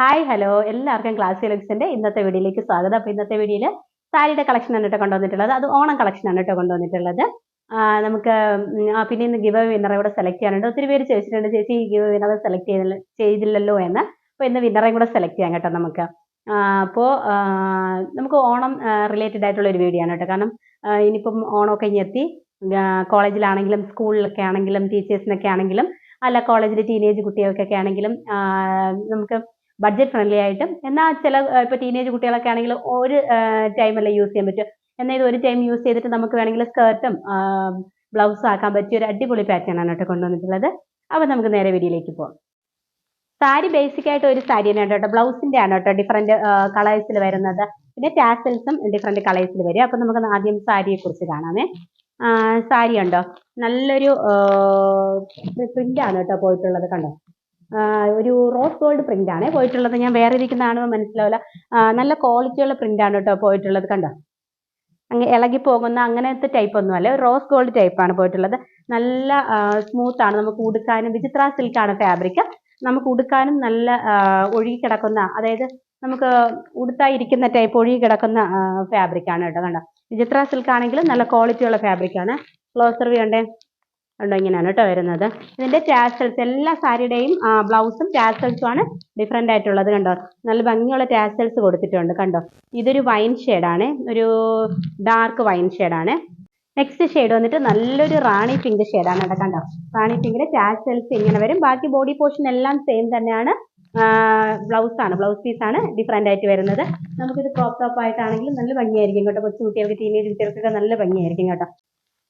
Hi hello എല്ലാവർക്കും class ലുക്സിന്റെ ഇന്നത്തെ വീഡിയോയിലേക്ക് സ്വാഗതം. അപ്പോൾ ഇന്നത്തെ വീഡിയോയിൽ സാരിയുടെ കളക്ഷൻ ആണ് കേട്ടോ കൊണ്ടുവന്നിട്ടുള്ളത്. അത് ഓണം കളക്ഷൻ ആണ് കേട്ടോ കൊണ്ടുവന്നിട്ടുള്ളത്. നമുക്ക് പിന്നെ ഇന്ന് ഗിവ് വിന്നറെ കൂടെ സെലക്ട് ചെയ്യാനുണ്ട്. ഒത്തിരി പേര് ചോദിച്ചിട്ടുണ്ട് ചേച്ചി ഗിവ് വിന്നറെ സെലക്ട് ചെയ്തില്ല ചെയ്തില്ലല്ലോ എന്ന്. അപ്പോൾ ഇന്ന് വിന്നറേയും കൂടെ സെലക്ട് ചെയ്യാം കേട്ടോ നമുക്ക്. അപ്പോൾ നമുക്ക് ഓണം റിലേറ്റഡ് ആയിട്ടുള്ള ഒരു വീഡിയോ ആണ് കേട്ടോ. കാരണം ഇനിയിപ്പം ഓണമൊക്കെ ഇനി എത്തി. കോളേജിലാണെങ്കിലും സ്കൂളിലൊക്കെ ആണെങ്കിലും ടീച്ചേഴ്സിനൊക്കെ ആണെങ്കിലും അല്ല കോളേജിലെ ടീനേജ് കുട്ടികൾക്കൊക്കെ ആണെങ്കിലും നമുക്ക് ബഡ്ജറ്റ് ഫ്രണ്ട്ലി ആയിട്ടും എന്നാൽ ചില ഇപ്പോൾ ടീനേജ് കുട്ടികളൊക്കെ ആണെങ്കിൽ ഒരു ടൈമല്ലേ യൂസ് ചെയ്യാൻ പറ്റും. എന്നാൽ ഇത് ഒരു ടൈം യൂസ് ചെയ്തിട്ട് നമുക്ക് വേണമെങ്കിൽ സ്കേർട്ടും ബ്ലൗസ് ആക്കാൻ പറ്റിയ ഒരു അടിപൊളി പാറ്റേൺ ആണ് കേട്ടോ കൊണ്ടുവന്നിട്ടുള്ളത്. അപ്പോൾ നമുക്ക് നേരെ വീഡിയോയിലേക്ക് പോകാം സാരി ബേസിക് ആയിട്ട് ഒരു സാരി തന്നെയാണ് കേട്ടോ. ബ്ലൗസിന്റെ ആണ് കേട്ടോ ഡിഫറെന്റ് കളേഴ്സിൽ വരുന്നത്. പിന്നെ ടാസൽസും ഡിഫറെന്റ് കളേഴ്സിൽ വരും. അപ്പോൾ നമുക്ക് ആദ്യം സാരിയെക്കുറിച്ച് കാണാമേ. സാരി ഉണ്ടോ നല്ലൊരു പ്രിന്റ് ആണ് കേട്ടോ പോയിട്ടുള്ളത് കണ്ടോ? ഒരു റോസ് ഗോൾഡ് പ്രിന്റ് ആണ് പോയിട്ടുള്ളത്. ഞാൻ വേറെ ഇരിക്കുന്നതാണെന്ന് മനസ്സിലാവില്ല. നല്ല ക്വാളിറ്റിയുള്ള ആണ് കേട്ടോ പോയിട്ടുള്ളത്. കണ്ടോ? അങ്ങ് ഇളകി പോകുന്ന അങ്ങനത്തെ ടൈപ്പ് ഒന്നും അല്ല. റോസ് ഗോൾഡ് ടൈപ്പാണ് പോയിട്ടുള്ളത്. നല്ല സ്മൂത്ത് ആണ്. നമുക്ക് ഉടുക്കാനും വിചിത്ര സിൽക്ക് ആണ് ഫാബ്രിക് നമുക്ക് ഉടുക്കാനും നല്ല ഒഴുകി കിടക്കുന്ന അതായത് നമുക്ക് ഉടുത്തായിരിക്കുന്ന ടൈപ്പ് ഒഴുകി കിടക്കുന്ന ഫാബ്രിക് ആണ് കേട്ടോ. കണ്ടോ? വിചിത്ര സിൽക്ക് ആണെങ്കിലും നല്ല ക്വാളിറ്റിയുള്ള ഫാബ്രിക് ആണ്. ക്ലോസർ ഉണ്ടോ ഇങ്ങനെയാണ് കേട്ടോ വരുന്നത്. ഇതിന്റെ ടാസൽസ് എല്ലാ സാരിയുടെയും ബ്ലൗസും ടാസൽസും ആണ് ഡിഫറെന്റ് ആയിട്ടുള്ളത് കണ്ടോ. നല്ല ഭംഗിയുള്ള ടാസൽസ് കൊടുത്തിട്ടുണ്ട് കണ്ടോ. ഇതൊരു വൈൻ ആണ് ഒരു ഡാർക്ക് വൈൻ ആണ്. നെക്സ്റ്റ് ഷെയ്ഡ് വന്നിട്ട് നല്ലൊരു റാണി പിങ്ക് ആണ് കേട്ടോ കണ്ടോ. റാണി പിങ്കിന്റെ ടാസൽസ് ഇങ്ങനെ വരും. ബാക്കി ബോഡി പോർഷൻ എല്ലാം സെയിം തന്നെയാണ്. ബ്ലൗസ് ആണ് ബ്ലൗസ് പീസ് ആണ് ഡിഫറെന്റ് ആയിട്ട് വരുന്നത്. നമുക്കിത് ക്രോപ്പ് ടോപ്പ് ആയിട്ടാണെങ്കിലും നല്ല ഭംഗിയായിരിക്കും കേട്ടോ. കൊച്ചു കുട്ടികൾക്ക് ടീനേജ് കുട്ടികൾക്കൊക്കെ നല്ല ഭംഗിയായിരിക്കും കേട്ടോ.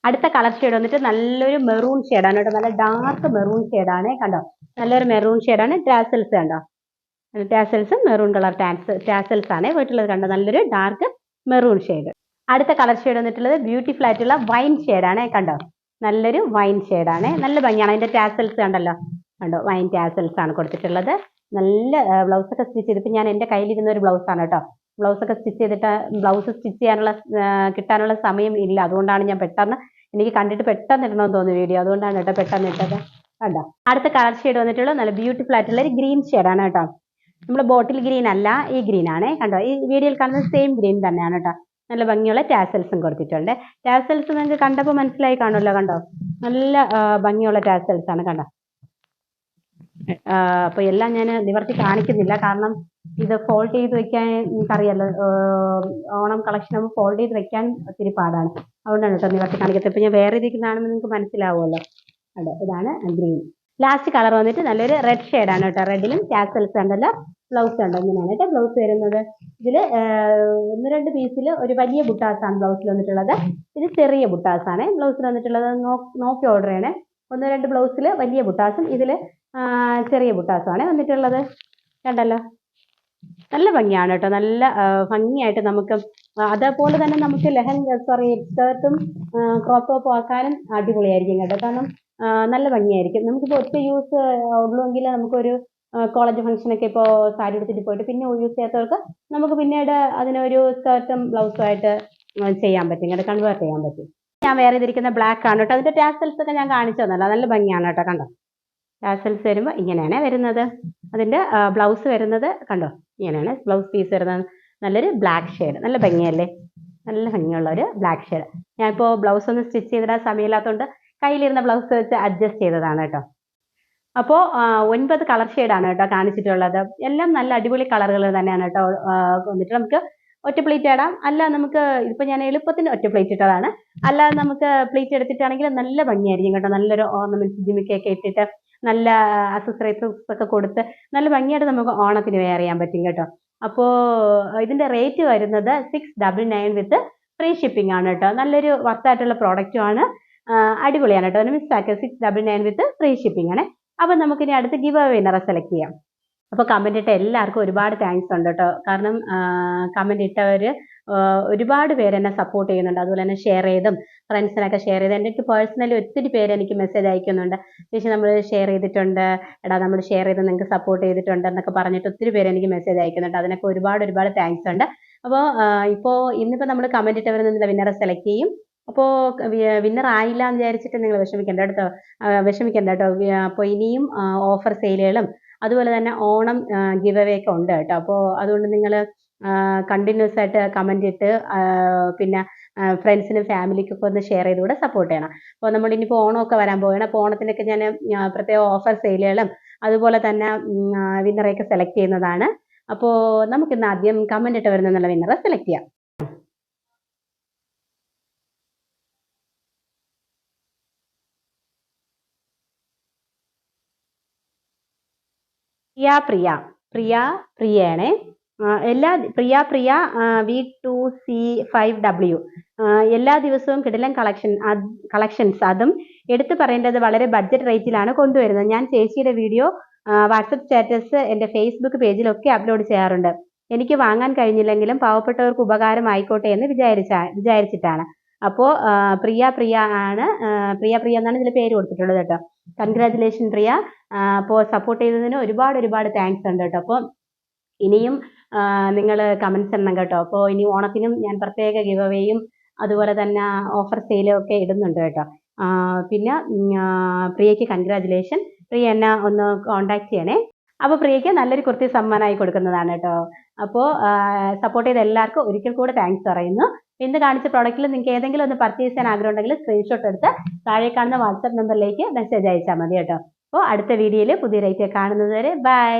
അടുത്ത കളർ ഷെയ്ഡ് വന്നിട്ട് നല്ലൊരു മെറൂൺ ആണ് കേട്ടോ. നല്ല ഡാർക്ക് മെറൂൺ ആണ് കണ്ടോ? നല്ലൊരു മെറൂൺ ആണ്. ടാസൽസ് കണ്ടോ? ടാസൽസും മെറൂൺ കളർ ടാസ് ടാസൽസ് ആണ് വീട്ടിലുള്ളത് കണ്ടോ? നല്ലൊരു ഡാർക്ക് മെറൂൺ ഷെയ്ഡ് അടുത്ത കളർ ഷെയ്ഡ് വന്നിട്ടുള്ളത് ബ്യൂട്ടിഫുൾ ആയിട്ടുള്ള വൈൻ ആണ് കണ്ടോ? നല്ലൊരു വൈൻ ആണ്. നല്ല ഭംഗിയാണ്. അതിന്റെ ടാസൽസ് കണ്ടല്ലോ? കണ്ടോ? വൈൻ ടാസൽസ് ആണ് കൊടുത്തിട്ടുള്ളത്. നല്ല ബ്ലൗസ് ഒക്കെ സ്റ്റിച്ച് ചെയ്തിട്ട് ഞാൻ എന്റെ കയ്യിലിരുന്ന ഒരു ബ്ലൗസ് ആണ് കേട്ടോ. ബ്ലൗസ് ഒക്കെ സ്റ്റിച്ച് ചെയ്തിട്ട് ബ്ലൗസ് സ്റ്റിച്ച് ചെയ്യാനുള്ള കിട്ടാനുള്ള സമയം ഇല്ല. അതുകൊണ്ടാണ് ഞാൻ പെട്ടെന്ന് എനിക്ക് കണ്ടിട്ട് പെട്ടെന്ന് ഇടണമെന്ന് തോന്നുന്നു വീഡിയോ അതുകൊണ്ടാണ് കേട്ടോ പെട്ടെന്ന് ഇട്ടത്. കണ്ടോ? അടുത്ത കളർ ഷെയ്ഡ് വന്നിട്ടുള്ള. നല്ല ബ്യൂട്ടിഫുൾ ആയിട്ടുള്ള ഒരു ഗ്രീൻ ആണ് കേട്ടോ. നമ്മൾ ബോട്ടിൽ ഗ്രീൻ അല്ല ഈ ഗ്രീൻ ആണ്. കണ്ടോ? ഈ വീഡിയോയിൽ കാണുന്ന സെയിം ഗ്രീൻ തന്നെയാണ് കേട്ടോ. നല്ല ഭംഗിയുള്ള ടാസൽസും കൊടുത്തിട്ടുണ്ട്. ടാസൽസ് നിങ്ങൾക്ക് കണ്ടപ്പോൾ മനസ്സിലായി കാണുമല്ലോ കണ്ടോ? നല്ല ഭംഗിയുള്ള ടാസൽസ് ആണ് കണ്ടോ? അപ്പോൾ അപ്പൊ എല്ലാം ഞാൻ നിവർത്തി കാണിക്കുന്നില്ല. കാരണം ഇത് ഫോൾഡ് ചെയ്ത് വെക്കാൻ നിങ്ങൾക്കറിയാലോ ഓണം കളക്ഷൻ ആകുമ്പോൾ ഫോൾഡ് ചെയ്ത് വെക്കാൻ ഒത്തിരി പാടാണ്. അതുകൊണ്ടാണ് കേട്ടോ നിവർത്തി കാണിക്കത്തെ ഇപ്പൊ ഞാൻ വേറെ ഇരിക്കുന്നതാണെന്ന് നിങ്ങൾക്ക് മനസ്സിലാവുമല്ലോ. അതെ ഇതാണ് ഗ്രീൻ ലാസ്റ്റ് കളർ വന്നിട്ട് നല്ലൊരു റെഡ് ആണ് കേട്ടോ. റെഡിലും ടാസൽസ് ഉണ്ടല്ലോ. ബ്ലൗസ് ഉണ്ട്? ഇങ്ങനെയാണ് കേട്ടോ ബ്ലൗസ് വരുന്നത്. ഇതിൽ ഒന്ന് രണ്ട് പീസിൽ ഒരു വലിയ ബുട്ടാസാണ് ബ്ലൗസിൽ വന്നിട്ടുള്ളത്. ഇത് ചെറിയ ബുട്ടാസാണ്. ബ്ലൗസിൽ വന്നിട്ടുള്ളത് നോക്കി ഓർഡർ ചെയ്യണേ. ഒന്ന് രണ്ട് ബ്ലൗസിൽ വലിയ ബുട്ടാസും ഇതിൽ ചെറിയ ബുട്ടാസുമാണ് വന്നിട്ടുള്ളത്. കണ്ടല്ലോ. നല്ല ഭംഗിയാണ് കേട്ടോ. നല്ല ഭംഗിയായിട്ട് നമുക്ക് അതേപോലെ തന്നെ നമുക്ക് ലെഹങ്ക സോറി സ്കേർട്ടും ക്രോപ്പ് ടോപ്പും ആക്കാനും അടിപൊളിയായിരിക്കും കേട്ടോ. കാരണം നല്ല ഭംഗിയായിരിക്കും. നമുക്കിപ്പോൾ ഒറ്റ യൂസ് ഉള്ളുവെങ്കിൽ നമുക്കൊരു കോളേജ് ഫംഗ്ഷനൊക്കെ ഇപ്പോൾ സാരി എടുത്തിട്ട് പോയിട്ട് പിന്നെ യൂസ് ചെയ്യാത്തവർക്ക് നമുക്ക് പിന്നീട് അതിനൊരു സ്കേർട്ടും ബ്ലൗസും ആയിട്ട് ചെയ്യാൻ പറ്റും. കേട്ടോ കൺവേർട്ട് ചെയ്യാൻ പറ്റും. ഞാൻ വേറെ ഇതിരിക്കുന്ന ബ്ലാക്ക് ആണ് കേട്ടോ. അതിന്റെ ടാസൽസ് ഒക്കെ ഞാൻ കാണിച്ചു തന്നല്ലോ നല്ല ഭംഗിയാണ് കേട്ടോ. കണ്ടോ? ടാസൽസ് വരുമ്പോൾ ഇങ്ങനെയാണ് വരുന്നത്. അതിന്റെ ബ്ലൗസ് വരുന്നത് കണ്ടോ? ഇങ്ങനെയാണ്. ബ്ലൗസ് പീസ് വരുന്നത്. നല്ലൊരു ബ്ലാക്ക് ഷെയ്ഡ് നല്ല ഭംഗിയല്ലേ? നല്ല ഭംഗിയുള്ള ഒരു ബ്ലാക്ക് ഷെയ്ഡ് ഞാനിപ്പോൾ ബ്ലൗസ് ഒന്ന് സ്റ്റിച്ച് ചെയ്തിടാൻ സമയമില്ലാത്തതുകൊണ്ട് കയ്യിലിരുന്ന ബ്ലൗസ് വെച്ച് അഡ്ജസ്റ്റ് ചെയ്തതാണ് കേട്ടോ. അപ്പോൾ ഒൻപത് കളർ ഷെയ്ഡാണ് കേട്ടോ കാണിച്ചിട്ടുള്ളത്. എല്ലാം നല്ല അടിപൊളി കളറുകൾ തന്നെയാണ് കേട്ടോ വന്നിട്ട് നമുക്ക് ഒറ്റ പ്ലേറ്റ് ഇടാം. അല്ല നമുക്ക് ഇപ്പം ഞാൻ എളുപ്പത്തിന് ഒറ്റ പ്ലേറ്റ് ഇട്ടതാണ്. അല്ലാതെ നമുക്ക് പ്ലേറ്റ് എടുത്തിട്ടാണെങ്കിൽ നല്ല ഭംഗിയായിരിക്കും കേട്ടോ. നല്ലൊരു ഓർണമെന്റ്സ് ജിമിക്കൊക്കെ ഇട്ടിട്ട്. നല്ല അക്സസറീസ് ഒക്കെ കൊടുത്ത് നല്ല ഭംഗിയായിട്ട് നമുക്ക് ഓണത്തിന് വെയർ ചെയ്യാൻ പറ്റും കേട്ടോ. അപ്പോൾ ഇതിന്റെ റേറ്റ് വരുന്നത് six double nine with free shipping ആണ് കേട്ടോ. നല്ലൊരു വർത്തായിട്ടുള്ള പ്രോഡക്റ്റും ആണ് അടിപൊളിയാണ് കേട്ടോ. മിസ് ആക്കുക six double nine with free shipping ആണ്. അപ്പോൾ നമുക്കിനി അടുത്ത് ഗിവ് വിന്നറെ സെലക്ട് ചെയ്യാം. അപ്പോൾ കമന്റ് ഇട്ട എല്ലാവർക്കും ഒരുപാട് താങ്ക്സ് ഉണ്ട് കേട്ടോ. കാരണം കമന്റ് ഇട്ടവർ ഒരുപാട് പേര് എന്നെ സപ്പോർട്ട് ചെയ്യുന്നുണ്ട്. അതുപോലെ തന്നെ ഷെയർ ചെയ്തും ഫ്രണ്ട്സിനൊക്കെ ഷെയർ ചെയ്ത്. എന്റെ അടുത്ത് പേഴ്സണലി ഒത്തിരി പേര് എനിക്ക് മെസ്സേജ് അയക്കുന്നുണ്ട്. ചേച്ചി നമ്മൾ ഷെയർ ചെയ്തിട്ടുണ്ട്. എടാ നമ്മൾ ഷെയർ ചെയ്ത് നിങ്ങൾക്ക് സപ്പോർട്ട് ചെയ്തിട്ടുണ്ട് എന്നൊക്കെ പറഞ്ഞിട്ട് ഒത്തിരി പേര് എനിക്ക് മെസ്സേജ് അയക്കുന്നുണ്ട്. അതിനൊക്കെ ഒരുപാട് ഒരുപാട് താങ്ക്സ് ഉണ്ട്. അപ്പോൾ ഇപ്പോൾ ഇന്നിപ്പോൾ നമ്മൾ കമന്റ് ഇട്ടവരിൽ നിന്നുള്ള വിന്നറെ സെലക്ട് ചെയ്യും. അപ്പോൾ വിന്നർ ആയില്ല എന്ന് വിചാരിച്ചിട്ട് നിങ്ങൾ വിഷമിക്കേണ്ട കേട്ടോ. വിഷമിക്കേണ്ട കേട്ടോ. അപ്പോൾ ഇനിയും ഓഫർ സെയിലുകളും അതുപോലെ തന്നെ ഓണം ഗിവ് അവേ ഒക്കെ ഉണ്ട് കേട്ടോ. അപ്പോൾ അതുകൊണ്ട് നിങ്ങൾ കണ്ടിന്യൂസ് ആയിട്ട് കമന്റ് ഇട്ട് പിന്നെ ഫ്രണ്ട്സിനും ഫാമിലിക്കൊക്കെ ഒന്ന് ഷെയർ ചെയ്ത് കൂടെ സപ്പോർട്ട് ചെയ്യണം. അപ്പോൾ നമ്മൾ ഇനിയിപ്പോൾ ഓണമൊക്കെ വരാൻ പോവുകയാണ്. അപ്പോൾ ഓണത്തിനൊക്കെ ഞാൻ പ്രത്യേക ഓഫർ സെയിലുകളും അതുപോലെ തന്നെ വിന്നറെയൊക്കെ സെലക്ട് ചെയ്യുന്നതാണ്. അപ്പോൾ നമുക്കിന്ന് ആദ്യം കമന്റ് ഇട്ട് നല്ല വിന്നറെ സെലക്ട് ചെയ്യാം. പ്രിയ പ്രിയ. പ്രിയ പ്രിയയാണേ. എല്ലാ Priya Priya V two C five W എല്ലാ ദിവസവും കിടിലൻ കളക്ഷൻ കളക്ഷൻസ് അതും എടുത്തു പറയേണ്ടത് വളരെ ബഡ്ജറ്റ് റേറ്റിലാണ് കൊണ്ടുവരുന്നത്. ഞാൻ ചേച്ചിയുടെ വീഡിയോ വാട്സപ്പ് സ്റ്റാറ്റസ് എന്റെ ഫേസ്ബുക്ക് പേജിലൊക്കെ അപ്ലോഡ് ചെയ്യാറുണ്ട്. എനിക്ക് വാങ്ങാൻ കഴിഞ്ഞില്ലെങ്കിലും പാവപ്പെട്ടവർക്ക് ഉപകാരം ആയിക്കോട്ടെ എന്ന് വിചാരിച്ച വിചാരിച്ചിട്ടാണ്. അപ്പോൾ പ്രിയ പ്രിയ ആണ് പ്രിയ പ്രിയ എന്നാണ് ഇതിൽ പേര് കൊടുത്തിട്ടുള്ളത് കേട്ടോ. കൺഗ്രാറ്റുലേഷൻ പ്രിയ. അപ്പോൾ സപ്പോർട്ട് ചെയ്തതിന് ഒരുപാട് ഒരുപാട് താങ്ക്സ് ഉണ്ട് കേട്ടോ. അപ്പോൾ ഇനിയും നിങ്ങൾ കമൻസ് എണ്ണം കേട്ടോ. അപ്പോൾ ഇനി ഓണത്തിനും ഞാൻ പ്രത്യേക ഗിവ് അവേയും അതുപോലെ തന്നെ ഓഫർ സെയിലും ഒക്കെ ഇടുന്നുണ്ട് കേട്ടോ. പിന്നെ പ്രിയയ്ക്ക് കൺഗ്രാചുലേഷൻ പ്രിയ എന്നെ ഒന്ന് കോണ്ടാക്ട് ചെയ്യണേ. അപ്പോൾ പ്രിയയ്ക്ക് നല്ലൊരു കുർത്തി സമ്മാനമായി കൊടുക്കുന്നതാണ് കേട്ടോ. അപ്പോൾ സപ്പോർട്ട് ചെയ്ത എല്ലാവർക്കും ഒരിക്കൽ കൂടെ താങ്ക്സ് പറയുന്നു. ഇന്ന് കാണിച്ച പ്രോഡക്റ്റിൽ നിങ്ങൾക്ക് ഏതെങ്കിലും ഒന്ന് പർച്ചേസ് ചെയ്യാൻ ആഗ്രഹം ഉണ്ടെങ്കിൽ സ്ക്രീൻഷോട്ട് എടുത്ത് താഴെ കാണുന്ന വാട്സപ്പ് നമ്പറിലേക്ക് മെസ്സേജ് അയച്ചാൽ മതി കേട്ടോ. അപ്പോൾ അടുത്ത വീഡിയോയിൽ പുതിയ റേറ്റ് കാണുന്നത് വരെ ബൈ